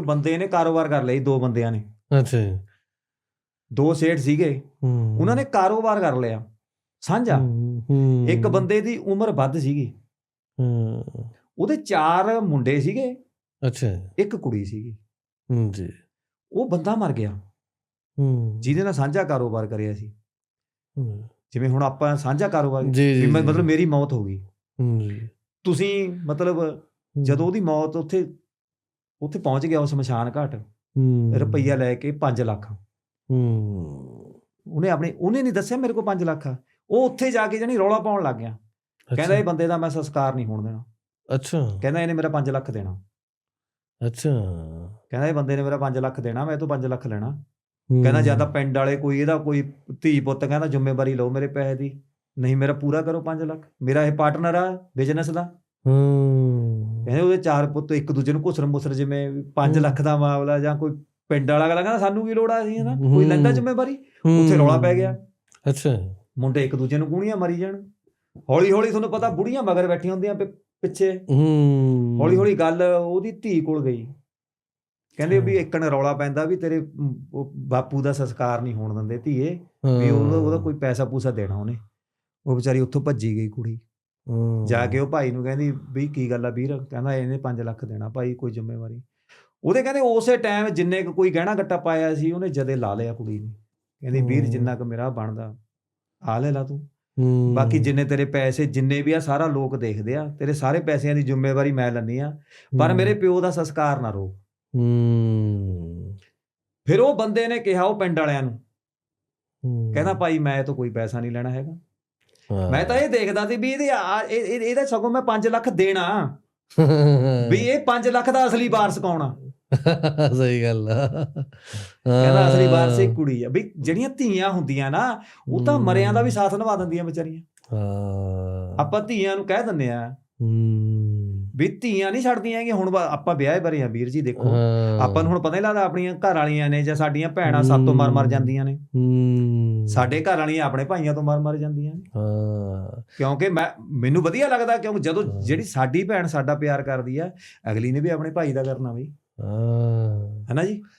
ਇੱਕ ਬੰਦੇ ਨੇ ਕਾਰੋਬਾਰ ਕਰ ਲਿਆ ਜੀ ਦੋ ਬੰਦਿਆਂ ਨੇ। ਅੱਛਾ ਜੀ। ਦੋ ਸੇਠ ਸੀਗੇ। ਉਹਨਾਂ ਨੇ ਕਾਰੋਬਾਰ ਕਰ ਲਿਆ। ਸਾਂਝਾ ਇੱਕ ਬੰਦੇ ਦੀ ਉਮਰ ਵੱਧ ਸੀਗੀ। ਉਹਦੇ ਚਾਰ ਮੁੰਡੇ ਸੀਗੇ। ਅੱਛਾ ਇੱਕ ਕੁੜੀ ਸੀਗੀ। ਜੀ। ਉਹ ਬੰਦਾ ਮਰ ਗਿਆ। ਹੂੰ। ਜਿਹਦੇ ਨਾਲ ਸਾਂਝਾ ਕਾਰੋਬਾਰ ਕਰਿਆ ਸੀ। ਹੂੰ, ਜਿਵੇਂ ਹੁਣ ਆਪਾਂ ਸਾਂਝਾ ਕਾਰੋਬਾਰ ਵੀ ਮਤਲਬ ਮੇਰੀ ਮੌਤ ਹੋ ਗਈ। ਹੂੰ ਜੀ। ਤੁਸੀਂ ਮਤਲਬ ਜਦੋਂ ਉਹਦੀ ਮੌਤ ਉੱਥੇ ਉੱਥੇ ਪਹੁੰਚ ਗਿਆ ਉਹ ਸ਼ਮਸ਼ਾਨ ਘਾਟ ਹੂੰ, ਰੁਪਈਆ ਲੈ ਕੇ 5 ਲੱਖ। ਹੂੰ। ਉਹਨੇ ਆਪਣੇ ਉਹਨੇ ਨਹੀਂ ਦੱਸਿਆ ਮੇਰੇ ਕੋਲ 5 ਲੱਖ। ਆ ਉਹ ਉੱਥੇ ਜਾ ਕੇ ਜਾਨੀ ਰੌਲਾ ਪਾਉਣ ਲੱਗ ਗਿਆ। ਕਹਿੰਦਾ ਇਹ ਬੰਦੇ ਦਾ ਮੈਂ ਸੰਸਕਾਰ ਨਹੀਂ ਹੋਣ ਦੇਣਾ। ਅੱਛਾ। ਕਹਿੰਦਾ ਇਹਨੇ ਮੇਰਾ 5 ਲੱਖ ਦੇਣਾ। ਅੱਛਾ। ਕਹਿੰਦਾ ਇਹ ਬੰਦੇ ਨੇ ਮੇਰਾ 5 ਲੱਖ ਦੇਣਾ ਮੈਂ ਇਹ ਤੋਂ 5 ਲੱਖ ਲੈਣਾ। ਕਹਿੰਦਾ ਜਾਂ ਤਾਂ ਪਿੰਡ ਵਾਲੇ ਕੋਈ ਇਹਦਾ ਕੋਈ ਧੀ ਪੁੱਤ ਕਹਿੰਦਾ ਜ਼ਿੰਮੇਵਾਰੀ ਲਓ ਮੇਰੇ ਪੈਸੇ ਦੀ। ਨਹੀਂ ਮੇਰਾ ਪੂਰਾ ਕਰੋ 5 ਲੱਖ। ਮੇਰਾ ਇਹ ਪਾਰਟਨਰ ਆ ਬਿਜ਼ਨਸ ਦਾ। ਹੂੰ। ਕਹਿੰਦੇ ਉਹਦੇ ਚਾਰ ਪੁੱਤ ਇੱਕ ਦੂਜੇ ਨੂੰ ਘੁਸਰ ਮੁਸਰ ਜਿਵੇਂ 5 ਹੂੰ। ਲੱਖ ਦਾ ਮਾਮਲਾ ਜਾਂ ਕੋਈ ਪਿੰਡ ਵਾਲਾ ਕਹਿੰਦਾ ਸਾਨੂੰ ਕੀ ਲੋੜ ਆ ਸੀ ਨਾ ਕੋਈ। ਲੈਂਦਾ ਜ਼ਿੰਮੇਵਾਰੀ ਉੱਥੇ ਰੌਲਾ ਪੈ ਗਿਆ। ਅੱਛਾ। ਮੁੰਡੇ ਇੱਕ ਦੂਜੇ ਨੂੰ ਗੂਣੀਆਂ ਮਾਰੀ ਜਾਣ। ਹੌਲੀ ਹੌਲੀ ਤੁਹਾਨੂੰ ਪਤਾ ਬੁੜੀਆਂ ਮਗਰ ਬੈਠੀਆਂ ਹੁੰਦੀਆਂ ਪਿੱਛੇ। ਹੂੰ। ਹੌਲੀ ਹੌਲੀ ਗੱਲ ਉਹਦੀ ਧੀ ਕੋਲ ਗਈ। ਕਹਿੰਦੇ ਵੀ। ਇੱਕਣ ਰੌਲਾ ਪੈਂਦਾ ਵੀ ਤੇਰੇ ਬਾਪੂ ਦਾ ਸੰਸਕਾਰ ਨਹੀਂ ਹੋਣ ਦਿੰਦੇ ਧੀਏ ਵੀ ਉਹਦਾ ਕੋਈ ਪੈਸਾ ਪੂਸਾ ਦੇਣਾ ਉਹਨੇ। ਉਹ ਵਿਚਾਰੀ ਉੱਥੋਂ ਭੱਜੀ ਗਈ ਕੁੜੀ। ਜਾ ਕੇ ਉਹ ਭਾਈ ਨੂੰ ਕਹਿੰਦੀ ਵੀ ਕੀ ਗੱਲ ਆ ਵੀਰ? ਕਹਿੰਦਾ ਇਹਨੇ 5 ਲੱਖ ਦੇਣਾ ਭਾਈ ਕੋਈ ਜ਼ਿੰਮੇਵਾਰੀ। ਉਹਦੇ ਕਹਿੰਦੇ ਉਸੇ ਟਾਈਮ ਜਿੰਨੇ ਕੁ ਕੋਈ ਗਹਿਣਾ ਗੱਟਾ ਪਾਇਆ ਸੀ ਉਹਨੇ ਜਦੇ ਲਾ ਲਿਆ ਕੁੜੀ ਨੇ। ਕਹਿੰਦੀ ਵੀਰ। ਜਿੰਨਾ ਕੁ ਮੇਰਾ ਬਣਦਾ ਆ ਲੈ ਲਾ ਤੂੰ। ਬਾਕੀ ਜਿੰਨੇ ਤੇਰੇ ਪੈਸੇ ਜਿੰਨੇ ਵੀ ਆ ਸਾਰਾ ਲੋਕ ਦੇਖਦੇ ਆ। ਤੇਰੇ ਸਾਰੇ ਪੈਸਿਆਂ ਦੀ ਜ਼ਿੰਮੇਵਾਰੀ ਮੈਂ ਲੈਂਦੀ ਆ। ਪਰ ਮੇਰੇ ਪਿਓ ਦਾ ਸੰਸਕਾਰ ਨਾ ਰੋਕ ਹੂੰ। ਫਿਰ ਉਹ ਬੰਦੇ ਨੇ ਕਿਹਾ ਉਹ ਪਿੰਡ ਵਾਲਿਆਂ ਨੂੰ। ਕਹਿੰਦਾ ਭਾਈ ਮੈਂ ਤੋਂ ਕੋਈ ਪੈਸਾ ਨਹੀਂ ਲੈਣਾ ਹੈਗਾ। ਮੈਂ ਤਾਂ ਇਹ ਦੇਖਦਾ ਸੀ ਵੀ ਇਹਦੇ ਇਹਦਾ ਸਗੋਂ ਮੈਂ 5 ਲੱਖ ਦੇਣਾ। ਵੀ ਇਹ 5 ਲੱਖ ਦਾ ਅਸਲੀ ਵਾਰਸ ਕੌਣ ਆ? ਸਹੀ ਗੱਲ ਆ। ਕਹਿੰਦਾ ਅਸਲੀ ਵਾਰਸ ਇਹ ਕੁੜੀ ਆ। ਵੀ ਜਿਹੜੀਆਂ ਧੀਆਂ ਹੁੰਦੀਆਂ ਨਾ ਉਹ ਤਾਂ। ਮਰਿਆਂ ਦਾ ਵੀ ਸਾਥ ਨਿਭਾ ਦਿੰਦੀਆਂ ਵਿਚਾਰੀਆਂ। ਹਾਂ। ਆਪਾਂ ਧੀਆਂ ਨੂੰ ਕਹਿ ਦਿੰਦੇ ਆ ਹੂੰ। ਵੀ ਧੀਆਂ ਨਹੀਂ ਛੱਡਦੀਆਂ ਕਿ ਹੁਣ ਆਪਾਂ ਵਿਆਹੇ ਬਰੇ ਆ ਵੀਰ ਜੀ ਦੇਖੋ। ਆਪਾਂ ਨੂੰ ਹੁਣ ਪਤਾ ਹੀ ਲੱਗਦਾ ਆਪਣੀਆਂ ਘਰ ਵਾਲੀਆਂ ਨੇ ਜਾਂ ਸਾਡੀਆਂ ਭੈਣਾਂ ਸਾਤੋਂ ਮਰ ਮਰ ਹੂੰ। ਜਾਂਦੀਆਂ ਨੇ। ਹੂੰ। ਸਾਡੇ ਘਰ ਵਾਲੀਆਂ ਆਪਣੇ ਭਾਈਆਂ ਤੋਂ ਮਰ ਮਰ ਜਾਂਦੀਆਂ ਨੇ। ਹਾਂ। ਕਿਉਂਕਿ ਮੈਂ ਮੈਨੂੰ ਵਧੀਆ ਲੱਗਦਾ ਕਿਉਂਕਿ ਜਦੋਂ। ਜਿਹੜੀ ਸਾਡੀ ਭੈਣ ਸਾਡਾ ਪਿਆਰ ਕਰਦੀ ਆ ਅਗਲੀ ਨੇ ਵੀ ਆਪਣੇ ਭਾਈ ਦਾ ਕਰਨਾ ਬਈ। ਹਾਂ। ਹੈਨਾ ਜੀ?